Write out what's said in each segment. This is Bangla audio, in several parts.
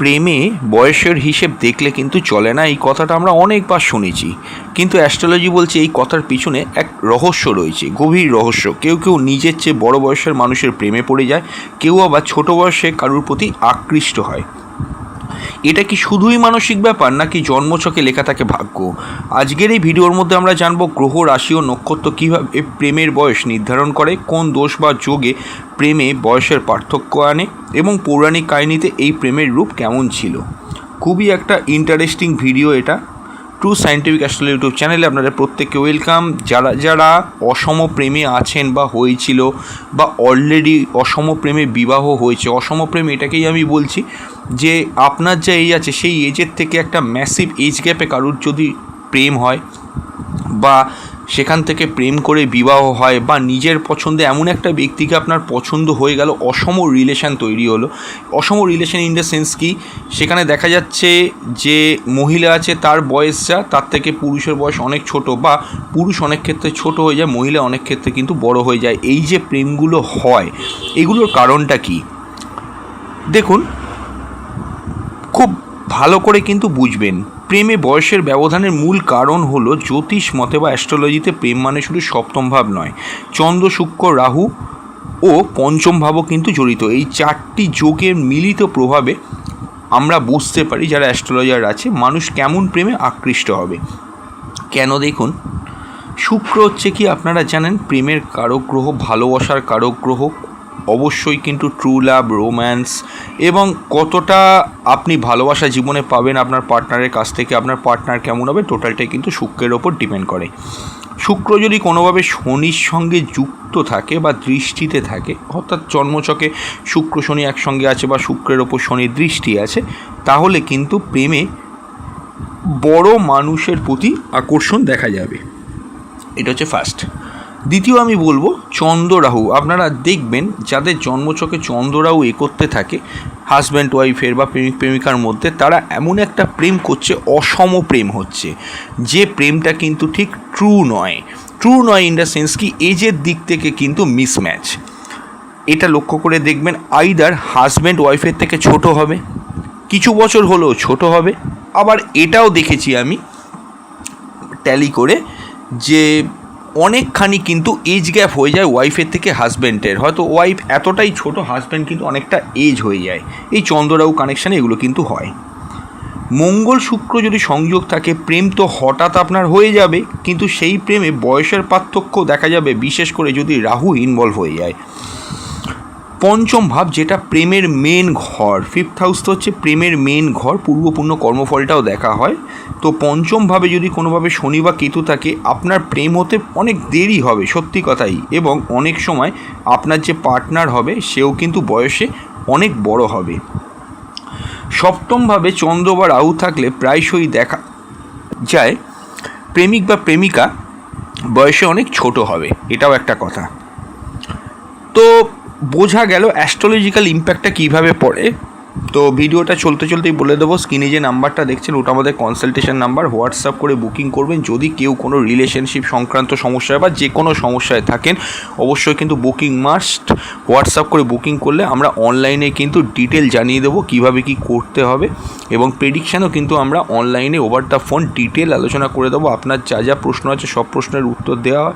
প্রেমে বয়সের হিসেব দেখলে কিন্তু চলে না, এই কথাটা আমরা অনেকবার শুনেছি। কিন্তু অ্যাস্ট্রোলজি বলছে এই কথার পিছনে এক রহস্য রয়েছে, গভীর রহস্য। কেউ কেউ নিজের চেয়ে বড় বয়সের মানুষের প্রেমে পড়ে যায়, কেউ আবার ছোট বয়সে কারুর প্রতি আকৃষ্ট হয়। এটা কি শুধুই মানসিক ব্যাপার নাকি জন্মছকে লেখা থাকে ভাগ্য? আজকের এই ভিডিওর মধ্যে আমরা জানব গ্রহ, রাশি ও নক্ষত্র কীভাবে প্রেমের বয়স নির্ধারণ করে, কোন দোষ বা যোগে প্রেমে বয়সের পার্থক্য আনে এবং পৌরাণিক কাহিনীতে এই প্রেমের রূপ কেমন ছিল? খুবই একটা ইন্টারেস্টিং ভিডিও এটা। ট্রু সায়েন্টিফিক অ্যাস্ট্রোলজি ইউটিউব চ্যানেলে আপনাদের প্রত্যেককে ওয়েলকাম। যারা যারা অসম প্রেমে আছেন বা হয়েছিল বা অলরেডি অসম প্রেমে বিবাহ হয়েছে অসম প্রেম এটাকেই আমি বলছি যে আপনার যা এজ আছে, সেই এজের থেকে একটা ম্যাসিভ এজ গ্যাপে কারুর যদি প্রেম হয় বা সেখান থেকে প্রেম করে বিবাহ হয় বা নিজের পছন্দে এমন একটা ব্যক্তিকে আপনার পছন্দ হয়ে গেল, অসম রিলেশন তৈরি হলো। অসম রিলেশন ইন দ্য সেন্স কি, সেখানে দেখা যাচ্ছে যে মহিলা আছে, তার বয়সটা, তার থেকে পুরুষের বয়স অনেক ছোট বা পুরুষ অনেক ক্ষেত্রে ছোট হয়ে যায়, মহিলা অনেক ক্ষেত্রে কিন্তু বড় হয়ে যায়। এই যে প্রেমগুলো হয়, এগুলোর কারণটা কি? দেখুন, খুব ভালো করে কিন্তু বুঝবেন। প্রেমে বয়সের ব্যবধানের মূল কারণ হলো জ্যোতিষ মতে বা অ্যাস্ট্রোলজিতে প্রেম মানে শুধু সপ্তম ভাব নয়। চন্দ্র, শুক্র, রাহু ও পঞ্চম ভাবও কিন্তু জড়িত। এই চারটি যোগের মিলিত প্রভাবে আমরা বুঝতে পারি যারা অ্যাস্ট্রোলজার আছে, মানুষ কেমন প্রেমে আকৃষ্ট হবে। কেন দেখুন, শুক্র হচ্ছে কি আপনারা জানেন, প্রেমের কারক গ্রহ ভালোবাসার কারক গ্রহ অবশ্যই কিন্তু ট্রু লাভ রোম্যান্স এবং কতটা আপনি ভালোবাসা জীবনে পাবেন আপনার পার্টনারের কাছ থেকে, আপনার পার্টনার কেমন হবে টোটালটাই কিন্তু শুক্রের ওপর ডিপেন্ড করে। শুক্র যদি কোনোভাবে শনির সঙ্গে যুক্ত থাকে বা দৃষ্টিতে থাকে, অর্থাৎ জন্মচকে শুক্র শনি একসঙ্গে আছে বা শুক্রের ওপর শনির দৃষ্টি আছে, তাহলে কিন্তু প্রেমে বড় মানুষের প্রতি আকর্ষণ দেখা যাবে। এটা হচ্ছে ফার্স্ট দ্বিতীয় আমি বলব চন্দ্ররাহু। আপনারা দেখবেন যাদের জন্মচকে চন্দ্ররাহু এ করতে থাকে হাজব্যান্ড ওয়াইফের বা প্রেমিক, প্রেমিকার মধ্যে, তারা এমন একটা প্রেম করছে, অসম প্রেম হচ্ছে। যে প্রেমটা কিন্তু ঠিক ট্রু নয়। ট্রু নয় ইন দ্য সেন্স কি এজের দিক থেকে কিন্তু মিসম্যাচ এটা লক্ষ্য করে দেখবেন আইদার হাজব্যান্ড ওয়াইফের থেকে ছোট হবে, কিছু বছর হলেও ছোট হবে। আবার এটাও দেখেছি আমি ট্যালি করে যে অনেকখানি কিন্তু এজ গ্যাপ হয়ে যায় ওয়াইফের থেকে হাজব্যান্ডের হয়তো ওয়াইফ এতটাই ছোট হাজব্যান্ড কিন্তু অনেকটা এজ হয়ে যায়। এই চন্দ্রাউ কানেকশানে এগুলো কিন্তু হয়। মঙ্গল শুক্র যদি সংযোগ থাকে, প্রেম তো হঠাৎ আপনার হয়ে যাবে, কিন্তু সেই প্রেমে বয়সের পার্থক্য দেখা যাবে, বিশেষ করে যদি রাহু ইনভলভ হয়ে যায়। পঞ্চম ভাব যেটা প্রেমের মেন ঘর। ফিফথ হাউস তো হচ্ছে প্রেমের মেন ঘর, পূর্বপূর্ণ কর্মফলটাও দেখা হয়। তো পঞ্চম ভাবে যদি কোনোভাবে শনি বা কেতু থাকে, আপনার প্রেম হতে অনেক দেরি হবে, সত্যি কথাই। এবং অনেক সময় আপনার যে পার্টনার হবে, সেও কিন্তু বয়সে অনেক বড় হবে। সপ্তমভাবে চন্দ্র বা রাহু থাকলে প্রায়শই দেখা যায় প্রেমিক বা প্রেমিকা বয়সে অনেক ছোট হবে, এটাও একটা কথা। তো বোঝা গেল অ্যাস্ট্রোলজিক্যাল ইম্প্যাক্টটা কীভাবে পড়ে। তো ভিডিওটা চলতে চলতেই বলে দেবো, স্ক্রিনে যে নাম্বারটা দেখছেন, ওটা আমাদের কনসালটেশন নাম্বার। হোয়াটসঅ্যাপ করে বুকিং করবেন, যদি কেউ কোনো রিলেশনশিপ সংক্রান্ত সমস্যায় বা যে কোনো সমস্যায় থাকেন, অবশ্যই কিন্তু বুকিং মাস্ট হোয়াটসঅ্যাপ করে বুকিং করলে আমরা অনলাইনে কিন্তু ডিটেল জানিয়ে দেবো কীভাবে কী করতে হবে এবং প্রেডিকশানও কিন্তু আমরা অনলাইনে ওভার দ্য ফোন ডিটেল আলোচনা করে দেবো। আপনার যা যা প্রশ্ন আছে, সব প্রশ্নের উত্তর দেওয়া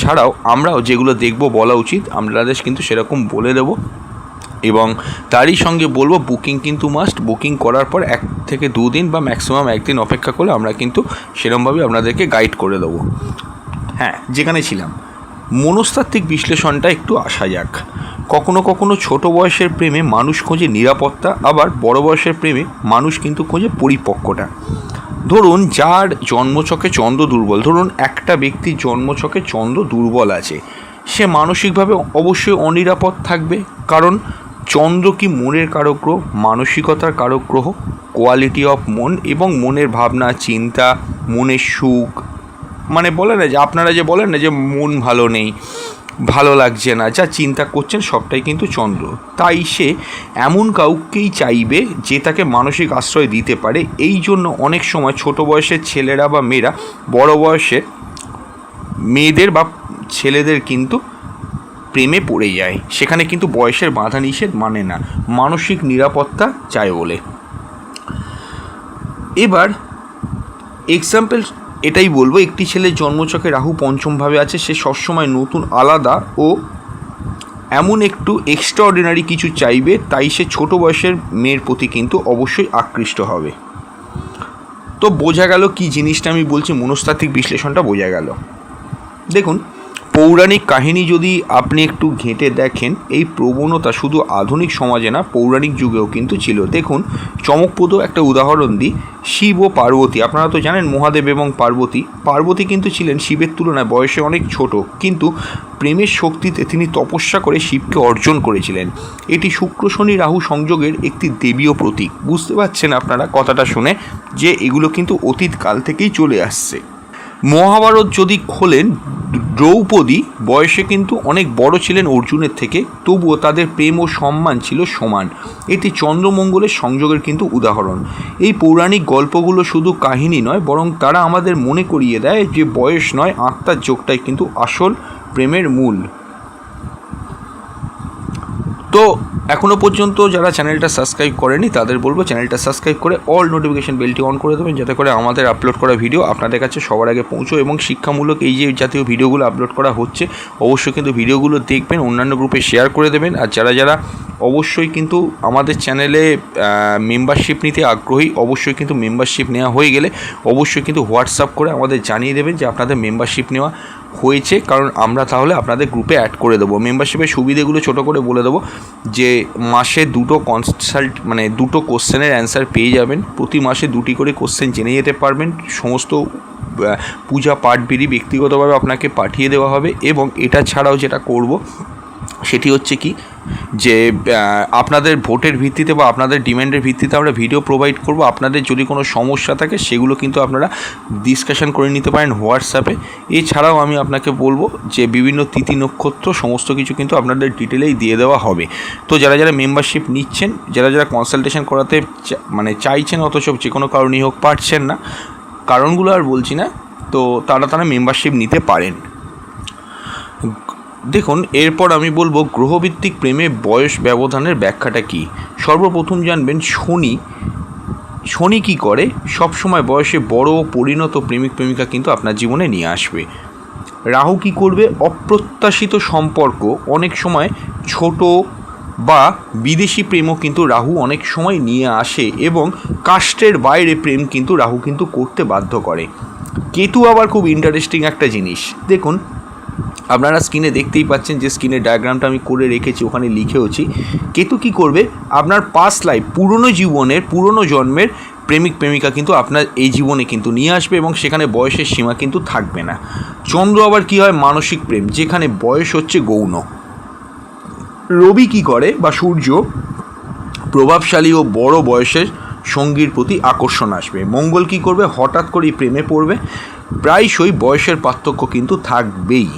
ছাড়াও আমরাও যেগুলো দেখব বলা উচিত আপনাদের কিন্তু সেরকম বলে দেবো। এবং তারই সঙ্গে বলব বুকিং কিন্তু মাস্ট বুকিং করার পর এক থেকে দুদিন বা ম্যাক্সিমাম একদিন অপেক্ষা করে আমরা কিন্তু সেরমভাবে আপনাদেরকে গাইড করে দেবো। হ্যাঁ যেখানে ছিলাম। মনস্তাত্ত্বিক বিশ্লেষণটা একটু আসা যাক। কখনো কখনো ছোট বয়সের প্রেমে মানুষ খোঁজে নিরাপত্তা, আবার বড় বয়সের প্রেমে মানুষ কিন্তু খোঁজে পরিপক্কটা ধরুন, যার জন্মছকে চন্দ্র দুর্বল, ধরুন একটা ব্যক্তির জন্মছকে চন্দ্র দুর্বল আছে। সে মানসিকভাবে অবশ্যই অনিরাপদ থাকবে, কারণ চন্দ্র কি মনের কারক গ্রহ মানসিকতার কারক গ্রহ কোয়ালিটি অফ মন এবং মনের ভাবনা, চিন্তা, মনের সুখ। মানে বলে না যে, আপনারা যে বলেন না যে, মন ভালো নেই, ভালো লাগছে না, যা চিন্তা করছেন সবটাই কিন্তু চন্দ্র। তাই সে এমন কাউকেই চাইবে যে তাকে মানসিক আশ্রয় দিতে পারে। এই জন্য অনেক সময় ছোট বয়সের ছেলেরা বা মেয়েরা, বড় বয়সে মেয়েদের বা ছেলেদের কিন্তু প্রেমে পড়ে যায়। সেখানে কিন্তু বয়সের বাধা নিষেধ মানে না। মানসিক নিরাপত্তা চায় বলে। এবার এক্সাম্পল এটাই বলব, একটি ছেলের জন্মচকে রাহু পঞ্চমভাবে আছে, সে সবসময় নতুন, আলাদা ও এমন একটু এক্সট্রাঅর্ডিনারি কিছু চাইবে, তাই সে ছোট বয়সের মেয়ের প্রতি কিন্তু অবশ্যই আকৃষ্ট হবে। তো বোঝা গেল কি জিনিসটা আমি বলছি, মনস্তাত্ত্বিক বিশ্লেষণটা বোঝা গেল। দেখুন পৌরাণিক কাহিনী যদি আপনি একটু ঘেঁটে দেখেন, এই প্রবণতা শুধু আধুনিক সমাজে না, পৌরাণিক যুগেও কিন্তু ছিল। দেখুন, চমকপ্রদ একটা উদাহরণ দিই, শিব ও পার্বতী। আপনারা তো জানেন মহাদেব এবং পার্বতী। পার্বতী কিন্তু ছিলেন শিবের তুলনায় বয়সে অনেক ছোট, কিন্তু প্রেমের শক্তিতে তিনি তপস্যা করে শিবকে অর্জন করেছিলেন। এটি শুক্র শনি রাহু সংযোগের একটি দেবীয় প্রতীক। বুঝতে পারছেন আপনারা কথাটা শুনে যে এগুলো কিন্তু অতীত কাল থেকেই চলে আসছে। মহাভারত যদি খোলেন, দ্রৌপদী বয়সে কিন্তু অনেক বড় ছিলেন অর্জুনের থেকে, তবুও তাদের প্রেম ও সম্মান ছিল সমান। এটি চন্দ্রমঙ্গলের সংযোগের কিন্তু উদাহরণ। এই পৌরাণিক গল্পগুলো শুধু কাহিনী নয়, বরং তারা আমাদের মনে করিয়ে দেয় যে বয়স নয়, আত্মার যোগটাই কিন্তু আসল প্রেমের মূল। তো এখনও পর্যন্ত যারা চ্যানেলটা সাবস্ক্রাইব করেনি, তাদের বলব চ্যানেলটা সাবস্ক্রাইব করে অল নোটিফিকেশন বেলটি অন করে দেবেন, যাতে করে আমাদের আপলোড করা ভিডিও আপনাদের কাছে সবার আগে পৌঁছো এবং শিক্ষামূলক এই যে জাতীয় ভিডিওগুলো আপলোড করা হচ্ছে, অবশ্যই কিন্তু ভিডিওগুলো দেখবেন, অন্যান্য গ্রুপে শেয়ার করে দেবেন। আর যারা যারা অবশ্যই কিন্তু আমাদের চ্যানেলে মেম্বারশিপ নিতে আগ্রহী, অবশ্যই কিন্তু মেম্বারশিপ নেওয়া হয়ে গেলে অবশ্যই কিন্তু হোয়াটসঅ্যাপ করে আমাদের জানিয়ে দেবেন যে আপনাদের মেম্বারশিপ নেওয়া হয়েছে, কারণ আমরা তাহলে আপনাদের গ্রুপে অ্যাড করে দেবো। মেম্বারশিপের সুবিধেগুলো ছোটো করে বলে দেবো যে, মাসে দুটো কনসাল্ট মানে দুটো কোশ্চেনের অ্যান্সার পেয়ে যাবেন। প্রতি মাসে দুটি করে কোশ্চেন জেনে যেতে পারবেন। সমস্ত পূজা, পাঠ বিড়ি ব্যক্তিগতভাবে আপনাকে পাঠিয়ে দেওয়া হবে এবং এটা ছাড়াও যেটা করব সেটি হচ্ছে কি? যে আপনাদের ভোটের ভিত্তিতে বা আপনাদের ডিমান্ডের ভিত্তিতে আমরা ভিডিও প্রোভাইড করব। আপনাদের যদি কোনো সমস্যা থাকে, সেগুলো কিন্তু আপনারা ডিসকাশন করে নিতে পারেন হোয়াটসঅ্যাপে। এছাড়াও আমি আপনাকে বলব যে, বিভিন্ন তিথি নক্ষত্র সমস্ত কিছু কিন্তু আপনাদের ডিটেলেই দিয়ে দেওয়া হবে। তো যারা যারা মেম্বারশিপ নিচ্ছেন, যারা যারা কনসালটেশন করাতে মানে চাইছেন অথচ যে কোনো কারণেই হোক পারছেন না, কারণগুলো আর বলছি না, তো তারা তারা মেম্বারশিপ নিতে পারেন। দেখুন, এরপর আমি বলব গ্রহভিত্তিক প্রেমে বয়স ব্যবধানের ব্যাখ্যাটা কি? সর্বপ্রথম জানবেন শনি। শনি কী করে? সব সময় বয়সে বড়, পরিণত, প্রেমিক, প্রেমিকা কিন্তু আপনার জীবনে নিয়ে আসবে। রাহু কী করবে? অপ্রত্যাশিত সম্পর্ক। অনেক সময় ছোট বা বিদেশি প্রেমও কিন্তু রাহু অনেক সময় নিয়ে আসে এবং কাস্টের বাইরে প্রেম কিন্তু রাহু কিন্তু করতে বাধ্য করে। কেতু আবার খুব ইন্টারেস্টিং একটা জিনিস। দেখুন আপনারা স্ক্রিনে দেখতেই পাচ্ছেন যে স্ক্রিনের ডায়াগ্রামটা আমি করে রেখেছি, ওখানে লিখেওছি। কেতু কি করবে? আপনার পাস্ট লাইফ পুরনো জীবনের, পুরনো জন্মের প্রেমিক, প্রেমিকা কিন্তু আপনার এই জীবনে কিন্তু নিয়ে আসবে এবং সেখানে বয়সের সীমা কিন্তু থাকবে না। চন্দ্র আবার কি হয়? মানসিক প্রেম, যেখানে বয়স হচ্ছে গৌণ। রবি কি করে? বা সূর্য প্রভাবশালী ও বড় বয়সের সঙ্গীর প্রতি আকর্ষণ আসবে। মঙ্গল কি করবে? হঠাৎ করেই প্রেমে পড়বে। প্রায়শই বয়সের পার্থক্য কিন্তু থাকবেই।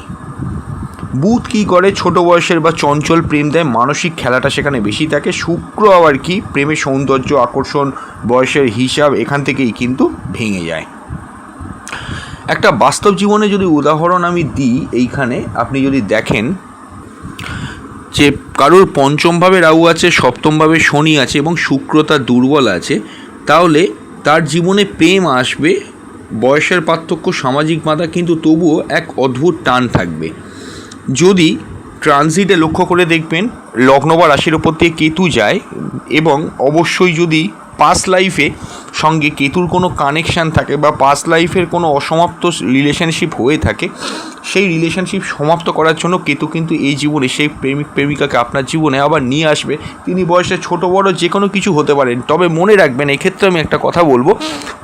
বুধ কী করে? ছোট বয়সের বা চঞ্চল প্রেম দেয়। মানসিক খেলাটা সেখানে বেশি থাকে। শুক্র আবার কি? প্রেমের সৌন্দর্য, আকর্ষণ, বয়সের হিসাব এখান থেকেই কিন্তু ভেঙে যায়। একটা বাস্তব জীবনে যদি উদাহরণ আমি দিই, এইখানে আপনি যদি দেখেন যে কারোর পঞ্চমভাবে রাহু আছে, সপ্তমভাবে শনি আছে এবং শুক্র তার দুর্বল আছে, তাহলে তার জীবনে প্রেম আসবে, বয়সের পার্থক্য সামাজিক বাধা, কিন্তু তবুও এক অদ্ভুত টান থাকবে। যদি ট্রানজিটে লক্ষ্য করে দেখবেন, লগ্ন বা রাশির ওপর দিয়ে কেতু যায় এবং অবশ্যই যদি পাস্ট লাইফে সঙ্গে কেতুর কোনো কানেকশান থাকে বা পাস্ট লাইফের কোনো অসমাপ্ত রিলেশনশিপ হয়ে থাকে, সেই রিলেশনশিপ সমাপ্ত করার জন্য কেতু কিন্তু এই জীবনে, সেই প্রেমিক, প্রেমিকাকে আপনার জীবনে আবার নিয়ে আসবে। তিনি বয়সে ছোট, বড় যে কোনো কিছু হতে পারেন। তবে মনে রাখবেন, এক্ষেত্রে আমি একটা কথা বলব।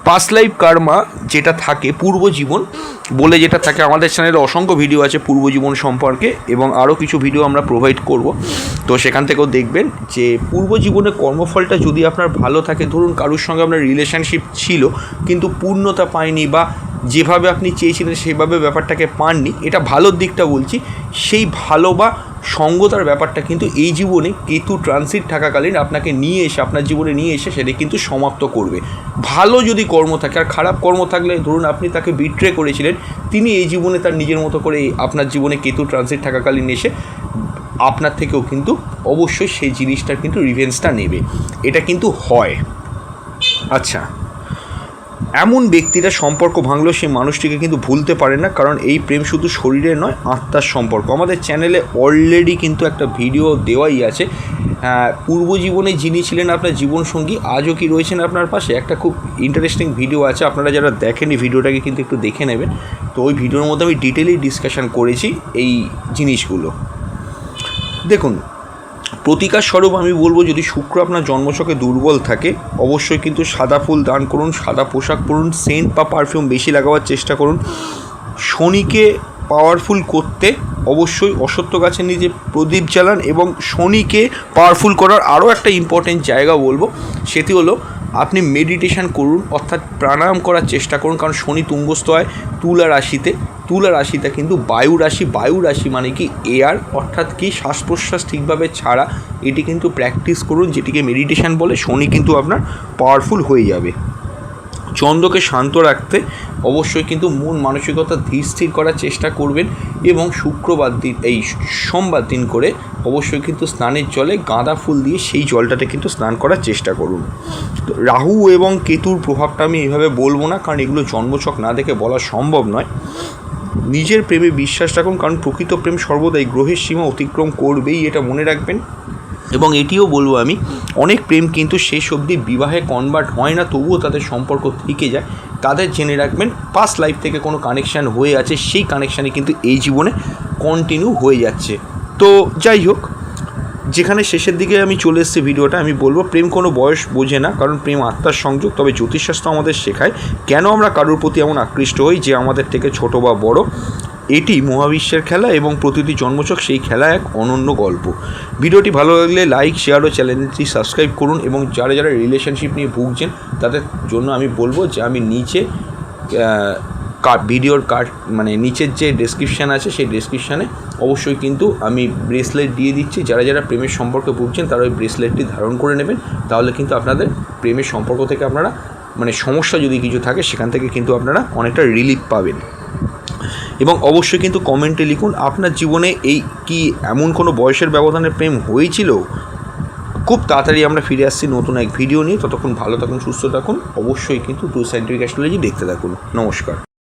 পাস্ট লাইফ কার্মা যেটা থাকে, পূর্ব জীবন বলে যেটা থাকে, আমাদের চ্যানেলে অসংখ্য ভিডিও আছে পূর্ব জীবন সম্পর্কে এবং আরও কিছু ভিডিও আমরা প্রোভাইড করব। তো সেখান থেকেও দেখবেন যে, পূর্ব জীবনে কর্মফলটা যদি আপনার ভালো থাকে, ধরুন কারোর সঙ্গে আপনার রিলেশনশিপ ছিল, কিন্তু পূর্ণতা পায়নি বা যেভাবে আপনি চেয়েছিলেন সেভাবে ব্যাপারটাকে পাননি। এটা ভালোর দিকটা বলছি। সেই ভালো বা সঙ্গতার ব্যাপারটা কিন্তু এই জীবনে কেতু ট্রানজিট থাকাকালীন আপনাকে নিয়ে এসে, আপনার জীবনে নিয়ে এসে সেটা কিন্তু সমাপ্ত করবে। ভালো যদি কর্ম থাকে, আর খারাপ কর্ম থাকলে ধরুন আপনি তাকে বিট্রে করেছিলেন, তিনি এই জীবনে তার নিজের মতো করে আপনার জীবনে কেতু ট্রানজিট থাকাকালীন এসে আপনার থেকেও কিন্তু অবশ্যই সেই জিনিসটার কিন্তু রিভেন্সটা নেবে। এটা কিন্তু হয়। আচ্ছা। এমন ব্যক্তিরা সম্পর্ক ভাঙলেও সেই মানুষটিকে কিন্তু ভুলতে পারে না, কারণ এই প্রেম শুধু শরীরের নয়, আত্মার সম্পর্ক। আমাদের চ্যানেলে অলরেডি কিন্তু একটা ভিডিও দেওয়াই আছে। পূর্ব জীবনে যিনি ছিলেন আপনার জীবনসঙ্গী, আজও কি রয়েছেন আপনার পাশে? একটা খুব ইন্টারেস্টিং ভিডিও আছে, আপনারা যারা দেখেনি ভিডিওটাকে কিন্তু একটু দেখে নেবেন। তো ওই ভিডিওর মধ্যে আমি ডিটেলি ডিসকাশন করেছি এই জিনিসগুলো। দেখুন প্রতিকার স্বরূপ আমি বলব যদি শুক্র আপনার জন্মছকে দুর্বল থাকে, অবশ্যই কিন্তু সাদা ফুল দান করুন, সাদা পোশাক পরুন সেন্ট বা পারফিউম বেশি লাগাবার চেষ্টা করুন। শনিকে পাওয়ারফুল করতে অবশ্যই অসত্য গাছের নিচে প্রদীপ জ্বালান এবং শনিকে পাওয়ারফুল করার আরও একটা ইম্পর্টেন্ট জায়গা বলব, সেটি হলো আপনি মেডিটেশন করুন, অর্থাৎ প্রাণায়াম করার চেষ্টা করুন, কারণ শনি তুঙ্গস্থ হয় তুলা রাশিতে। তুলা রাশিটা কিন্তু বায়ু রাশি বায়ু রাশি মানে কি এয়ার, অর্থাৎ কি শ্বাস প্রশ্বাস ঠিকভাবে ছাড়া এটি কিন্তু প্র্যাকটিস করুন, যেটিকে মেডিটেশন বলে, শনি কিন্তু আপনার পাওয়ারফুল হয়ে যাবে। চন্দ্রকে শান্ত রাখতে অবশ্যই কিন্তু মন মানসিকতা ধীর স্থির করার চেষ্টা করবেন এবং শুক্রবার দিন, এই সোমবার দিন করে অবশ্যই কিন্তু স্নানের জলে গাঁদা ফুল দিয়ে সেই জলটাতে কিন্তু স্নান করার চেষ্টা করুন। রাহু এবং কেতুর প্রভাবটা আমি এইভাবে বলব না, কারণ এগুলো জন্মছক না দেখে বলা সম্ভব নয়। নিজের প্রেমে বিশ্বাস রাখুন, কারণ প্রকৃত প্রেম সর্বদাই, গ্রহের সীমা অতিক্রম করবেই, এটা মনে রাখবেন। এবং এটিও বলব আমি, অনেক প্রেম কিন্তু শেষ অবধি বিবাহে কনভার্ট হয় না, তবুও তাদের সম্পর্ক থেকে যায়। তাদের জেনে রাখবেন পাস্ট লাইফ থেকে কোনো কানেকশান হয়ে আছে, সেই কানেকশানে কিন্তু এই জীবনে কন্টিনিউ হয়ে যাচ্ছে। তো যাই হোক যেখানে শেষের দিকে আমি চলে এসেছি ভিডিওটা, আমি বলব প্রেম কোনো বয়স বোঝে না, কারণ প্রেম আত্মার সংযোগ, তবে জ্যোতিষশাস্ত্র আমাদের শেখায় কেন আমরা কারোর প্রতি এমন আকৃষ্ট হই যে আমাদের থেকে ছোট বা বড়। এটি মহাবিশ্বের খেলা এবং প্রতিটি জন্মচক সেই খেলা এক অনন্য গল্প। ভিডিওটি ভালো লাগলে লাইক, শেয়ার ও চ্যানেলটি সাবস্ক্রাইব করুন এবং যারা যারা রিলেশনশিপ নিয়ে ভুগছেন, তাদের জন্য আমি বলব যে আমি নিচে ভিডিওর কার মানে নিচের যে ডেসক্রিপশান আছে সেই ডেসক্রিপশানে অবশ্যই কিন্তু আমি ব্রেসলেট দিয়ে দিচ্ছি। যারা যারা প্রেমের সম্পর্কে ভুগছেন, তারা ওই ব্রেসলেটটি ধারণ করে নেবেন। তাহলে কিন্তু আপনাদের প্রেমের সম্পর্ক থেকে আপনারা মানে সমস্যা যদি কিছু থাকে, সেখান থেকে কিন্তু আপনারা অনেকটা রিলিফ পাবেন। এবং অবশ্যই কিন্তু কমেন্টে লিখুন, আপনার জীবনে এই কি এমন কোনো বয়সের ব্যবধানে প্রেম হয়েছিল? খুব তাড়াতাড়ি আমরা ফিরে আসছি নতুন এক ভিডিও নিয়ে। ততক্ষণ ভালো থাকুন, সুস্থ থাকুন। অবশ্যই কিন্তু টু সাইন্টিফিক অ্যাস্ট্রোলজি দেখতে থাকুন। নমস্কার।